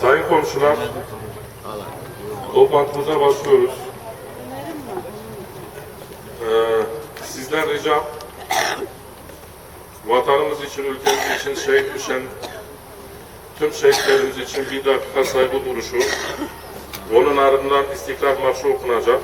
Sayın komşular, toplantımıza başlıyoruz. Ee, sizden ricam, vatanımız için, ülkemiz için şehit düşen tüm şehitlerimiz için bir dakika saygı duruşu, onun ardından İstiklal Marşı okunacak.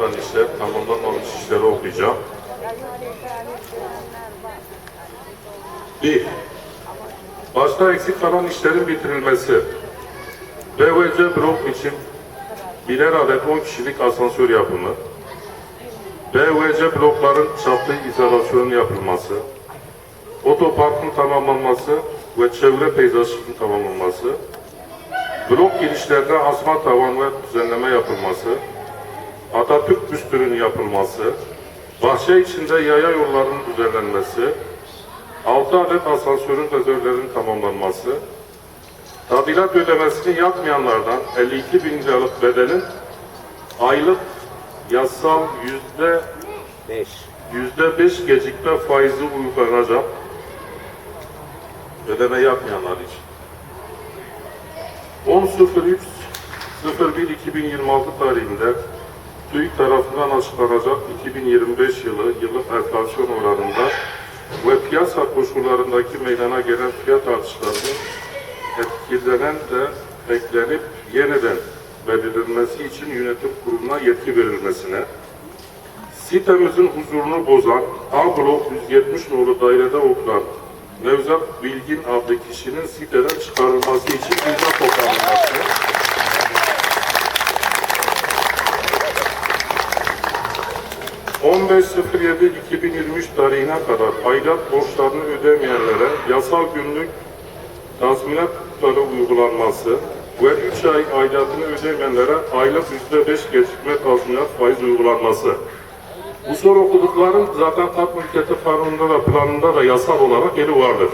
Yapılan işler, tamamlanmamış işleri okuyacağım. Bir, başta eksik kalan işlerin bitirilmesi. BVC blok için birer adet 10 kişilik asansör yapımı. BVC blokların çaplı izolasyonun yapılması. Otoparkın tamamlanması ve çevre peyzajının tamamlanması. Blok girişlerinde asma tavan ve düzenleme yapılması, Atatürk büstünün yapılması, bahçe içinde yaya yollarının düzenlenmesi, 6 adet asansörün rezervlerinin tamamlanması, tadilat ödemesini yapmayanlardan 52 bin liralık bedelin aylık yasal yüzde Beş. yüzde beş gecikme faizi uygulanacak ödeme yapmayanlar için. 10.03.01.2026 tarihinde TÜİK tarafından açıklanacak 2025 yılı yıllık enflasyon oranında ve piyasa koşullarındaki meydana gelen fiyat artışlarının etkilenen de eklenip yeniden belirlenmesi için yönetim kuruluna yetki verilmesine, sitemizin huzurunu bozan A blok 170 nolu dairede oturan Nevzat Bilgin adlı kişinin siteden çıkarılması için imza toplanması, 15.07.2023 tarihine kadar aidat borçlarını ödemeyenlere yasal günlük tazminatları uygulanması ve 3 ay aidatını ödemeyenlere aylık %5 gecikme tazminat faiz uygulanması. Bu son okudukların zaten kat mülkiyeti kanununda da planında da yasal olarak yeri vardır.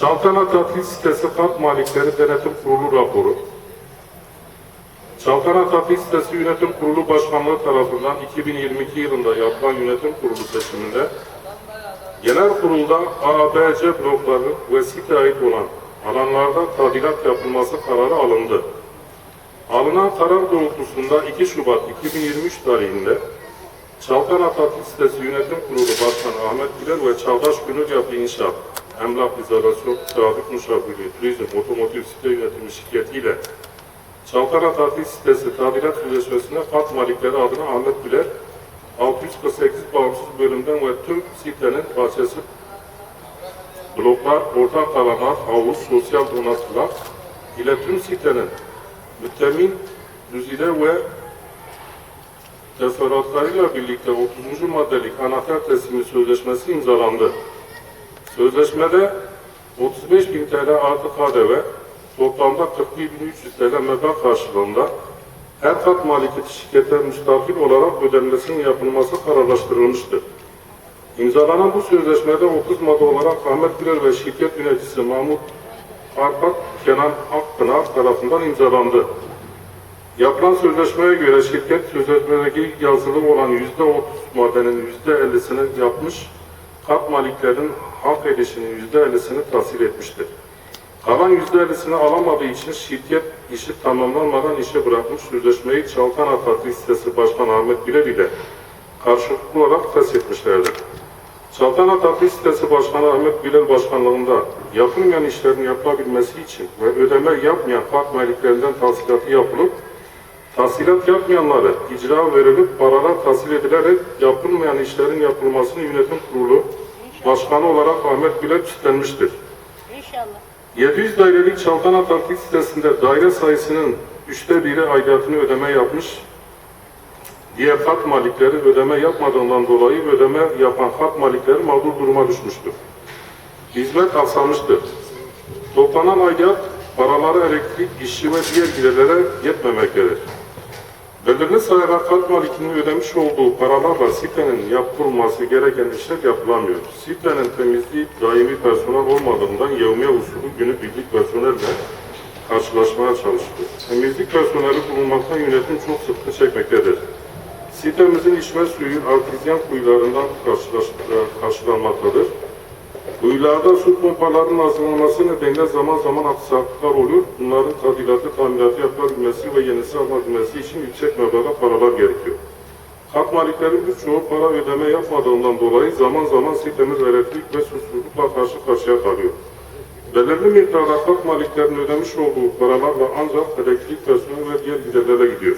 Çaltana Tatil Sitesi Kat Malikleri Denetim Kurulu raporu. Çaltana Tatil Sitesi Yönetim Kurulu Başkanlığı tarafından 2022 yılında yapılan yönetim kurulu seçiminde Genel kurulda A, B, C blokları ve site ait olan alanlarda tadilat yapılması kararı alındı. Alınan karar doğrultusunda 2 Şubat 2023 tarihinde Çalkana Tatlı Sitesi Yönetim Kurulu Başkanı Ahmet Güler ve Çağdaş Gönül Yapı İnşaat, Emlak İzolasyon, Trafik Müşavirliği, Turizm, Otomotiv Site Yönetimi şirketiyle Çalkana Tatlı Sitesi Tadilat Sözleşmesi'ne kat malikleri adına Ahmet Güler, 648 bağımsız bölümden ve tüm sitenin bahçesi, bloklar, ortak alanlar, havuz, sosyal donatılar ile tüm sitenin mütemin, düzide ve teferruatlarıyla birlikte 30. maddelik anahtar teslimi sözleşmesi imzalandı. Sözleşmede 35 bin TL artı KDV, toplamda 41.300 TL meblağ karşılığında her kat maliyeti şirkete müstakil olarak ödenmesinin yapılması kararlaştırılmıştır. İmzalanan bu sözleşmede 30 madde olarak Ahmet Güler ve şirket yöneticisi Mahmut Arpat Kenan Akpınar tarafından imzalandı. Yapılan sözleşmeye göre şirket sözleşmedeki yazılı olan %30 maddenin %50'sini yapmış, kat maliklerin hak edişinin %50'sini tahsil etmiştir. Kalan %50'sini alamadığı için şirket işi tamamlanmadan işe bırakmış sözleşmeyi Çalkan Atatürk Sitesi Başkanı Ahmet Güler ile karşılıklı olarak feshetmişlerdir. Çalkan Atatürk Sitesi Başkanı Ahmet Güler Başkanlığında yapılmayan işlerin yapılabilmesi için ve ödeme yapmayan kat maliklerinden tahsilatı yapılıp Tahsilat yapmayanları icra verilip paralar tahsil edilerek yapılmayan işlerin yapılmasını yönetim kurulu başkanı olarak Ahmet Güler üstlenmiştir. İnşallah. 700 dairelik Çalkan Atatürk sitesinde daire sayısının üçte biri aidatını ödeme yapmış, diğer kat malikleri ödeme yapmadığından dolayı ödeme yapan kat malikleri mağdur duruma düşmüştür. Hizmet aksamıştır. Toplanan aidat paraları elektrik, işçi ve diğer giderlere yetmemektedir. Belirli sayıda kat malikinin ödemiş olduğu paralarla sitenin yapılması gereken işler yapılamıyor. Sitenin temizliği daimi personel olmadığından yevmiye usulü günübirlik personelle karşılaşmaya çalışılıyor. Temizlik personeli bulunmaktan yönetim çok sıkıntı çekmektedir. Sitemizin içme suyu artizyen kuyularından karşılaş- karşılanmaktadır. Kuyularda su pompalarının hazırlanması nedeniyle zaman zaman aksaklıklar oluyor. Bunların tadilatı, tamiratı yapılabilmesi ve yenisi alınabilmesi için yüksek meblağda paralar gerekiyor. Hak maliklerin birçoğu para ödeme yapmadığından dolayı zaman zaman sitemiz elektrik ve susuzlukla karşı karşıya kalıyor. Belirli miktarda hak maliklerin ödemiş olduğu paralarla ancak elektrik personeli ve diğer giderlere gidiyor.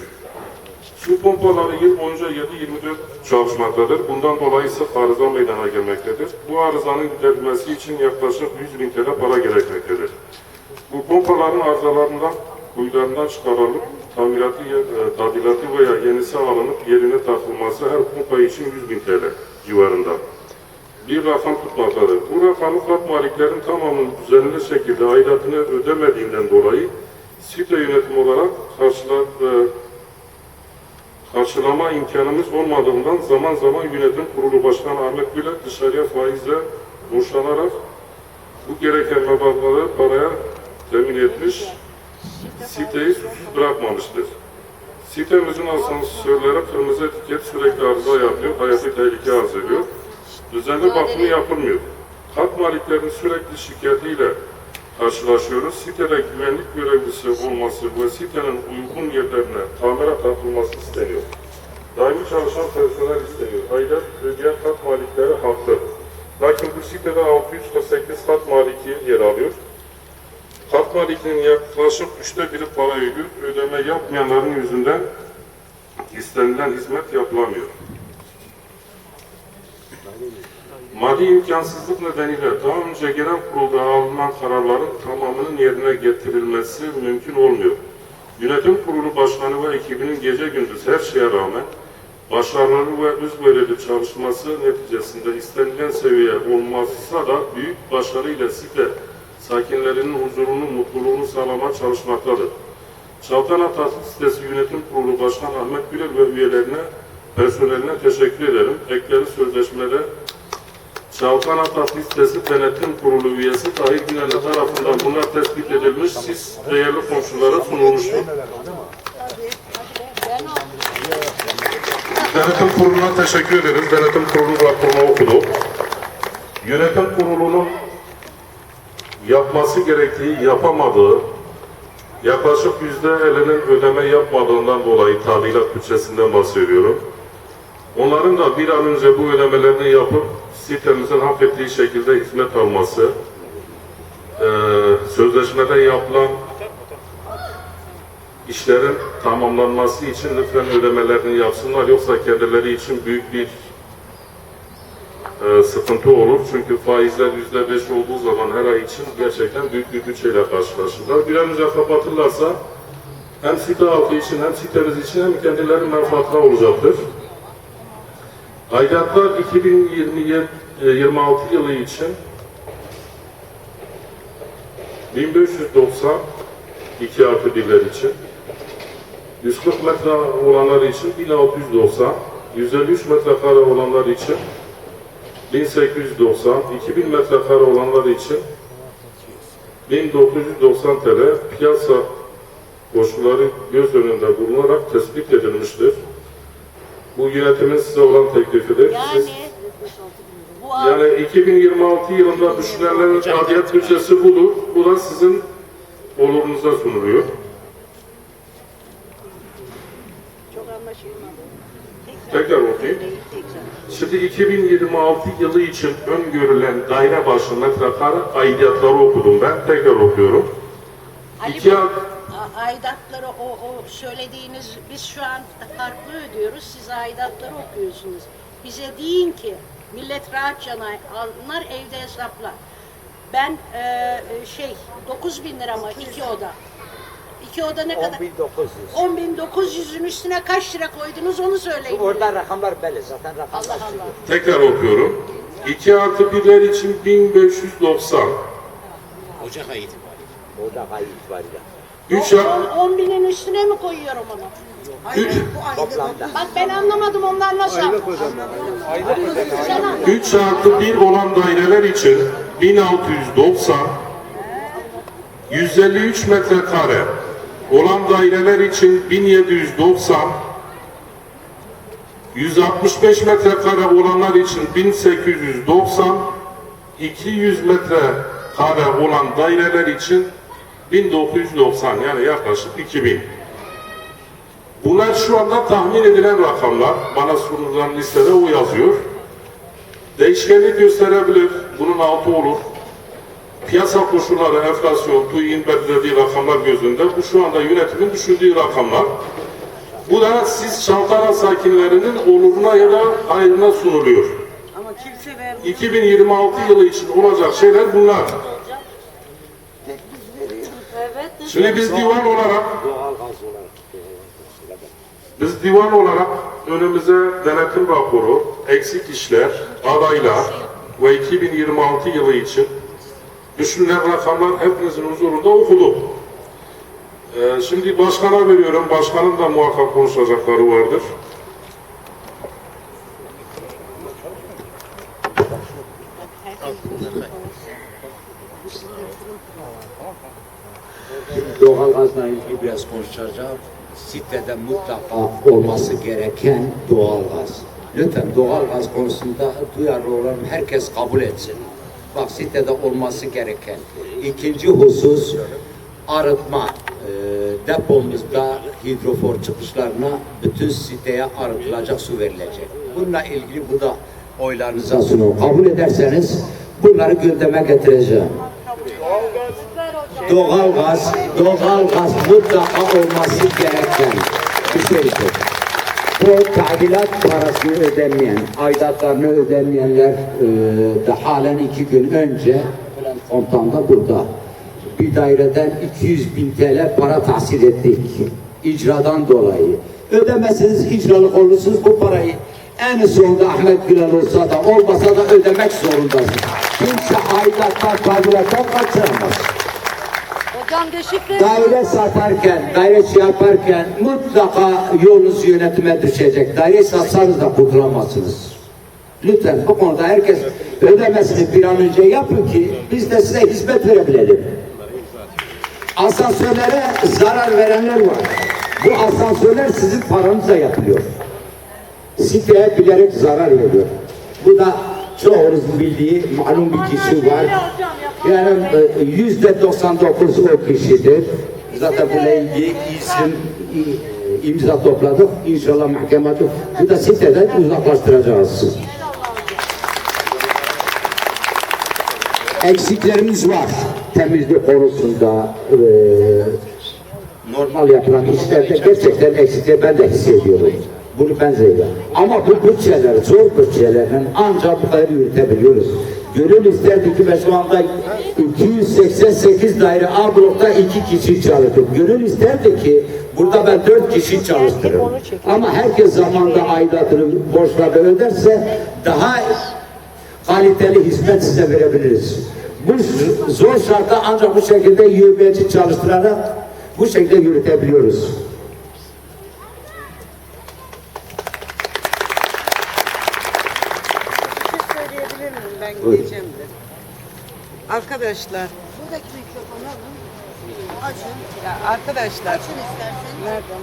Su pompaları yıl boyunca 7-24 çalışmaktadır. Bundan dolayı sık arıza meydana gelmektedir. Bu arızanın giderilmesi için yaklaşık 100 bin TL para gerekmektedir. Bu pompaların arızalarından, kuyularından çıkarılıp tamiratı, e, tadilatı veya yenisi alınıp yerine takılması her pompa için 100 bin TL civarında bir rakam tutmaktadır. Bu rakamı kat maliklerin tamamının düzenli şekilde aidatını ödemediğinden dolayı site yönetim olarak karşılar, e, karşılama imkanımız olmadığından zaman zaman yönetim kurulu başkanı Ahmet Güler dışarıya faizle borçlanarak bu gereken meblaları paraya temin etmiş, siteyi susuz bırakmamıştır. Sitemizin asansörleri kırmızı etiket sürekli arıza yapıyor, hayati tehlike arz ediyor. Düzenli bakımı yapılmıyor. Kat maliklerinin sürekli şikayetiyle karşılaşıyoruz. Sitede güvenlik görevlisi olması ve sitenin uygun yerlerine kamera takılması isteniyor. Daimi çalışan personel isteniyor. Aidat ödeyen kat malikleri haklı. Lakin bu sitede 648 kat maliki yer alıyor. Kat malikinin yaklaşık üçte biri para ödüyor. Ödeme yapmayanların yüzünden istenilen hizmet yapılamıyor. Mali imkansızlık nedeniyle daha önce genel kurulda alınan kararların tamamının yerine getirilmesi mümkün olmuyor. Yönetim kurulu başkanı ve ekibinin gece gündüz her şeye rağmen başarılı ve özverili çalışması neticesinde istenilen seviye olmazsa da büyük başarıyla site sakinlerinin huzurunu, mutluluğunu sağlamaya çalışmaktadır. Çalkan Atatürk Sitesi Yönetim Kurulu Başkanı Ahmet Güler ve üyelerine, personeline teşekkür ederim. Ekleri sözleşmede Çalkan Atatürk Sitesi Denetim Kurulu üyesi Tahir Güner'le tarafından bunlar tespit edilmiş. Siz değerli komşulara sunulmuştur. Denetim Kurulu'na teşekkür ederiz. Denetim Kurulu raporunu okuduk. Yönetim Kurulu'nun yapması gerektiği yapamadığı, yaklaşık yüzde elinin ödeme yapmadığından dolayı tadilat bütçesinden bahsediyorum. Onların da bir an önce bu ödemelerini yapıp sitemizin hak ettiği şekilde hizmet alması, eee sözleşmede yapılan işlerin tamamlanması için lütfen ödemelerini yapsınlar. Yoksa kendileri için büyük bir e, sıkıntı olur. Çünkü faizler yüzde beş olduğu zaman her ay için gerçekten büyük bir bütçeyle karşılaşırlar. Bir an önce kapatırlarsa hem site halkı için hem sitemiz için hem kendileri menfaatine olacaktır. Aidatlar 2027 e, 26 yılı için 1590 2 artı birler için 140 metre olanlar için 1690 153 metrekare olanlar için 1890 2000 metrekare olanlar için 1990 TL piyasa koşulları göz önünde bulunarak tespit edilmiştir. Bu yönetimin size olan teklifidir. Siz Yani bu yani 2026 yılında düşünenlerin adiyet bütçesi budur. Bu da sizin olurunuza sunuluyor. Tekrar okuyayım. Şimdi 2026 yılı için öngörülen daire başı metrekare aidatları okudum ben. Tekrar okuyorum. Ali İki Bey, aidatları o, o söylediğiniz biz şu an farklı ödüyoruz. Siz aidatları okuyorsunuz. Bize deyin ki millet rahat yanay alınlar evde hesaplar. Ben e, e, şey 9 bin lira mı iki oda? İki oda ne kadar? 10.900. 10.900'ün üstüne kaç lira koydunuz onu söyleyin. Orada rakamlar belli zaten rakamlar Allah Allah. Tekrar okuyorum. 2 artı 1'ler için 1590. Ocak ayı itibariyle. Orada gayet itibariyle. 3 10, 10 binin üstüne mi koyuyorum onu? Toplamda. Bak ben anlamadım onlar nasıl? 3 artı 1 olan daireler için 1690 153 metrekare olan daireler için 1790 165 metrekare olanlar için 1890 200 metrekare olan daireler için 1990 yani yaklaşık 2000 Bunlar şu anda tahmin edilen rakamlar. Bana sunulan listede o yazıyor. Değişkenlik gösterebilir. Bunun altı olur. Piyasa koşulları, enflasyon, TÜİ'nin belirlediği rakamlar gözünde. Bu şu anda yönetimin düşündüğü rakamlar. Bu da siz Çalkara sakinlerinin oluruna ya da hayrına sunuluyor. Ama kimse vermiyor. 2026 yılı için olacak şeyler bunlar. Evet. Şimdi biz divan olarak. Biz divan olarak önümüze denetim raporu, eksik işler, adaylar ve 2026 yılı için düşünülen rakamlar hepinizin huzurunda okuduk. Ee, şimdi başkana veriyorum. Başkanın da muhakkak konuşacakları vardır. Doğalgazla ilgili biraz konuşacağım. Sitede mutlaka olması gereken doğalgaz. Lütfen doğalgaz konusunda duyarlı olan herkes kabul etsin. Bak sitede olması gereken. İkinci husus arıtma. Ee, depomuzda hidrofor çıkışlarına bütün siteye arıtılacak su verilecek. Bununla ilgili bu da oylarınıza sunun. Kabul ederseniz bunları gündeme getireceğim. Doğalgaz, doğalgaz mutlaka olması gereken bir şeydir. Bu tadilat parasını ödemeyen, aidatlarını ödemeyenler e, de halen iki gün önce kontanda burada. Bir daireden 200 bin TL para tahsil ettik. İcradan dolayı. Ödemezseniz icralık olursunuz bu parayı. En sonunda Ahmet Gülal olsa da olmasa da ödemek zorundasınız. Kimse aidatlar tadilattan kaçıramaz. Daire satarken, daire şey yaparken mutlaka yolunuz yönetime düşecek. Daire satsanız da kurtulamazsınız. Lütfen bu konuda herkes ödemesini bir an önce yapın ki biz de size hizmet verebilelim. Asansörlere zarar verenler var. Bu asansörler sizin paranızla yapılıyor. Siteye bilerek zarar veriyor. Bu da çoğunuz bildiği malum bir kişi var. Yani e, yüzde 99 o kişidir. Zaten bununla ilgili isim imza topladık. İnşallah mahkemede bu da siteden uzaklaştıracağız. Eksiklerimiz var. Temizlik konusunda e, normal yapılan işlerde gerçekten eksikleri ben de hissediyorum. Bunu ben söylüyorum. Ama bu bütçeler, zor bütçelerden ancak bu kadar yürütebiliyoruz. Gönül isterdi ki ben şu anda 288 daire A blokta iki kişi çalıştım. Gönül isterdi ki burada ben dört kişi çalıştırırım. Ama herkes zamanda aidatını, borçları öderse daha kaliteli hizmet size verebiliriz. Bu zor şartta ancak bu şekilde yövmeci çalıştırarak bu şekilde yürütebiliyoruz. Bir şey söyleyebilir miyim? Ben Buyurun. gideceğim de. Arkadaşlar, Buradaki mikrofonu alın. Açın. ya arkadaşlar, Açın isterseniz. nereden?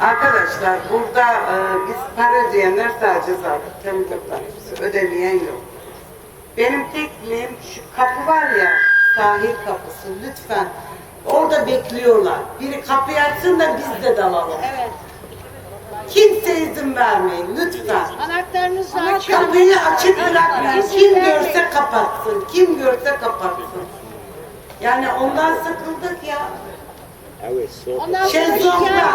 Arkadaşlar burada e, biz para ödeyenler sadece zaten temizlikler. Ödemeyen yok. Benim tekliğim şu kapı var ya sahil kapısı lütfen orada bekliyorlar. Biri kapıyı açsın da biz de dalalım. Evet. Kimse izin vermeyin lütfen. Anahtarınızı açın. Kapıyı açık bırakmayın. Kim görse kapatsın. Kim görse kapatsın. Yani ondan sıkıldık ya. Sonra Şezlonglar.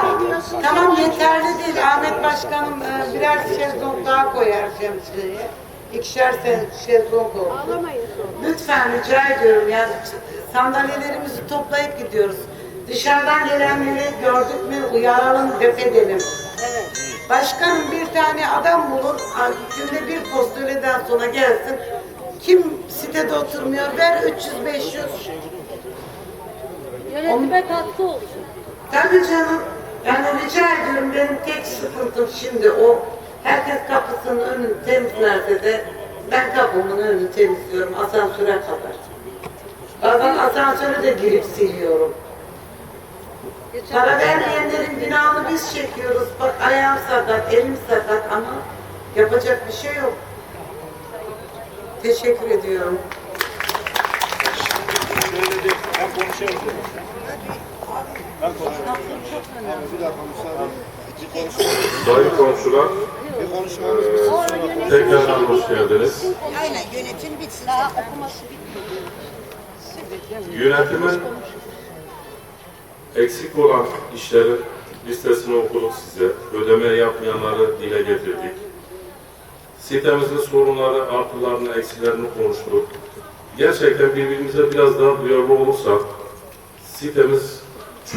Tamam yeterli değil. Ahmet Başkanım e, birer şezlong daha koyar şemsiyeye. İkişer şezlong oldu. Lütfen rica ediyorum ya sandalyelerimizi toplayıp gidiyoruz. Dışarıdan gelenleri gördük mü uyaralım, def edelim. Evet. Başkanım bir tane adam bulun, günde bir post öğleden sonra gelsin. Kim sitede oturmuyor, ver 300-500. Yönetime katkı olsun. Tabii canım. Yani rica ediyorum benim tek sıkıntım şimdi o. Herkes kapısının önünü temizlerse de ben kapımın önünü temizliyorum asansöre kadar. Bazen asansöre de girip siliyorum. Para vermeyenlerin günahını biz çekiyoruz. Bak ayağım sakat, elim sakat ama yapacak bir şey yok. Teşekkür ediyorum. Sayın komşular, eee, tekrardan hoş geldiniz. Aynen yönetim bitsin. Daha okuması bitmedi. Yönetimin eksik olan işlerin listesini okuduk size. Ödeme yapmayanları dile getirdik. Sitemizin sorunları, artılarını, eksilerini konuştuk. Gerçekten birbirimize biraz daha duyarlı olursak sitemiz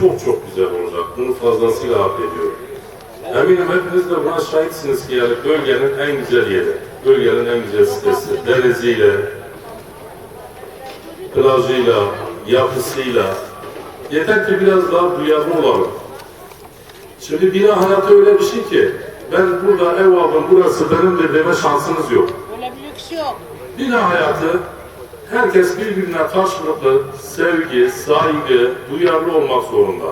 çok çok güzel olacak. Bunu fazlasıyla hak ediyor. Eminim hepiniz de buna şahitsiniz ki yani bölgenin en güzel yeri, bölgenin en güzel sitesi, deniziyle, plajıyla, yapısıyla. Yeter ki biraz daha duyarlı olalım. Şimdi bina hayatı öyle bir şey ki, ben burada ev aldım, burası benimdir deme şansınız yok. Böyle bir lüks yok. Bina hayatı, herkes birbirine karşılıklı sevgi, saygı, duyarlı olmak zorunda.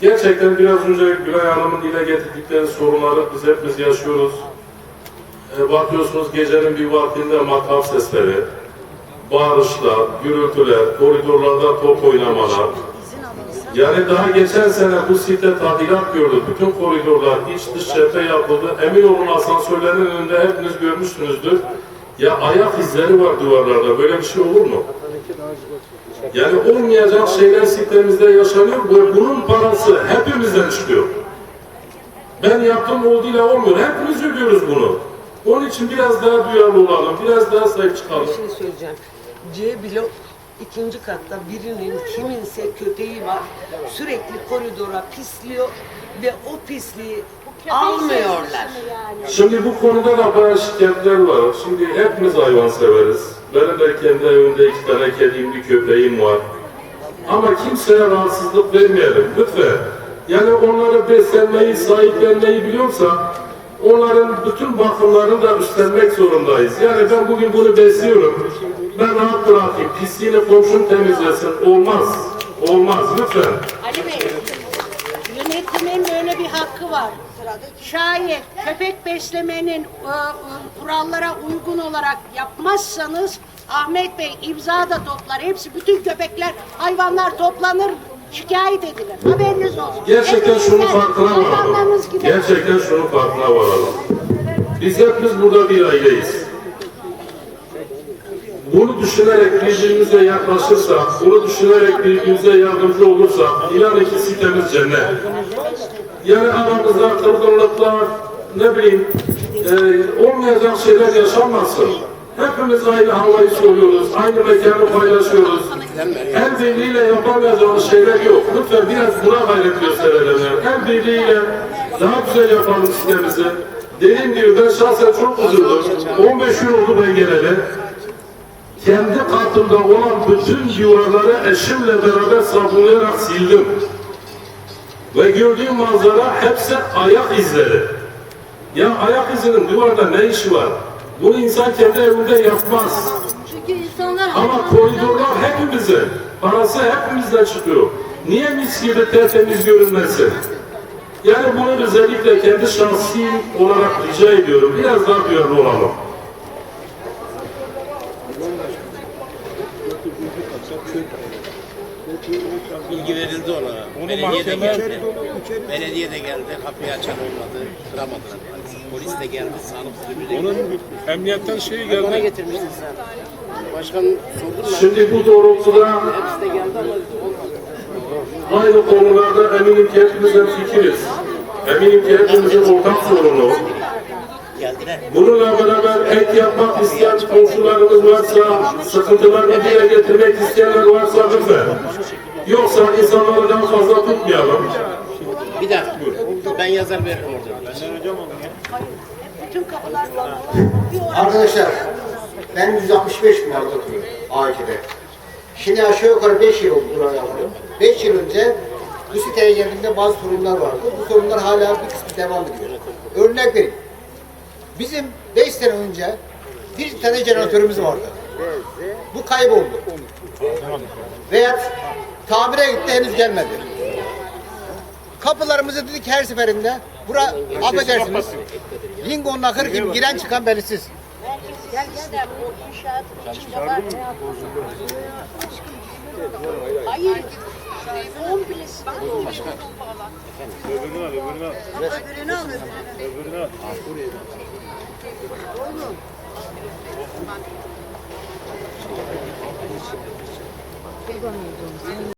Gerçekten biraz önce Gülay Hanım'ın dile getirdikleri sorunları biz hepimiz yaşıyoruz. E, bakıyorsunuz gecenin bir vaktinde makam sesleri, bağırışlar, gürültüler, koridorlarda top oynamalar. Yani daha geçen sene bu site tadilat gördü. Bütün koridorlar iç dış cephe yapıldı. Emin olun asansörlerin önünde hepiniz görmüşsünüzdür. Ya ayak izleri var duvarlarda. Böyle bir şey olur mu? Yani olmayacak şeyler sitemizde yaşanıyor ve bunun parası hepimizden çıkıyor. Ben yaptım olduğuyla olmuyor. Hepimiz ödüyoruz bunu. Onun için biraz daha duyarlı olalım, biraz daha sahip çıkalım. Bir şey söyleyeceğim. C blok ikinci katta birinin kiminse köpeği var. Sürekli koridora pisliyor ve o pisliği almıyorlar. Şimdi bu konuda da bayağı şikayetler var. Şimdi hepimiz hayvan severiz. Benim de kendi evimde iki tane kedim, bir köpeğim var. Ama kimseye rahatsızlık vermeyelim lütfen. Yani onları beslenmeyi, sahiplenmeyi biliyorsa onların bütün bakımlarını da üstlenmek zorundayız. Yani ben bugün bunu besliyorum. Ben rahat bırakayım. Pisliğini komşum temizlesin. Olmaz. Olmaz lütfen. Ali Bey, yönetim beslemenin böyle bir hakkı var. Şayet köpek beslemenin e, e, kurallara uygun olarak yapmazsanız Ahmet Bey imza da toplar. Hepsi bütün köpekler, hayvanlar toplanır, şikayet edilir. Haberiniz olsun. Gerçekten Hepinizden farkına varalım. Gerçekten şunun farkına varalım. Biz hepimiz burada bir aileyiz. Düşünerek birbirimize yaklaşırsak, bunu düşünerek birbirimize yardımcı olursak, inan ki sitemiz cennet. Yani aramızda kırgınlıklar, ne bileyim, e, olmayacak şeyler yaşanmasın. Hepimiz aynı havayı soluyoruz, aynı mekanı paylaşıyoruz. El birliğiyle yapamayacağımız şeyler yok. Lütfen biraz buna gayret gösterelim. El birliğiyle daha güzel yapalım sitemizi. Dediğim gibi ben şahsen çok üzüldüm. 15 yıl oldu ben geleli. Kendi katımda olan bütün duvarları eşimle beraber sabunlayarak sildim. Ve gördüğüm manzara hepsi ayak izleri. Ya ayak izinin duvarda ne işi var? Bunu insan kendi evinde yapmaz. Çünkü insanlar Ama koridorlar hepimizin. Parası hepimizden çıkıyor. Niye mis gibi tertemiz görünmesin? Yani bunu özellikle kendi şahsi olarak rica ediyorum. Biraz daha duyarlı olalım. Bilgi verildi ona. Belediye de geldi. Belediye de geldi. Kapıyı açan olmadı. Kıramadılar. Polis de geldi. Sağlık müdürü de geldi. Onun emniyetten şeyi geldi. getirmiştin sen. Başkan sordular. Şimdi bu doğrultuda Hepsi de geldi ama olmadı. aynı konularda eminim ki hepimizden fikiriz. Eminim ki hepimizin ortak sorunu. Geldiler. Bununla beraber ek yapmak isteyen komşularımız varsa, sıkıntılarını dile getirmek isteyenler varsa lütfen. Yoksa insanları daha fazla tutmayalım. Bir dakika. Ben yazar veririm orada. Bütün kapılar kapalı. Bir orası- Arkadaşlar ben 165 numarada oturuyorum AK'de. Şimdi aşağı yukarı 5 yıl oldu buraya aldım. 5 yıl önce bu siteye geldiğimde bazı sorunlar vardı. Bu sorunlar hala bir kısmı devam ediyor. Örnek vereyim. Bizim 5 sene önce bir tane jeneratörümüz vardı. Bu kayboldu. Veya tamire gitti henüz gelmedi. Kapılarımızı dedik her seferinde. Bura affedersiniz. Lingon nakır gibi giren çıkan belirsiz. Gel gel de o inşaatın içinde var. Hayır. Komplesi. Öbürünü al, öbürünü al. Öbürünü al, öbürünü. Kurban olduğum.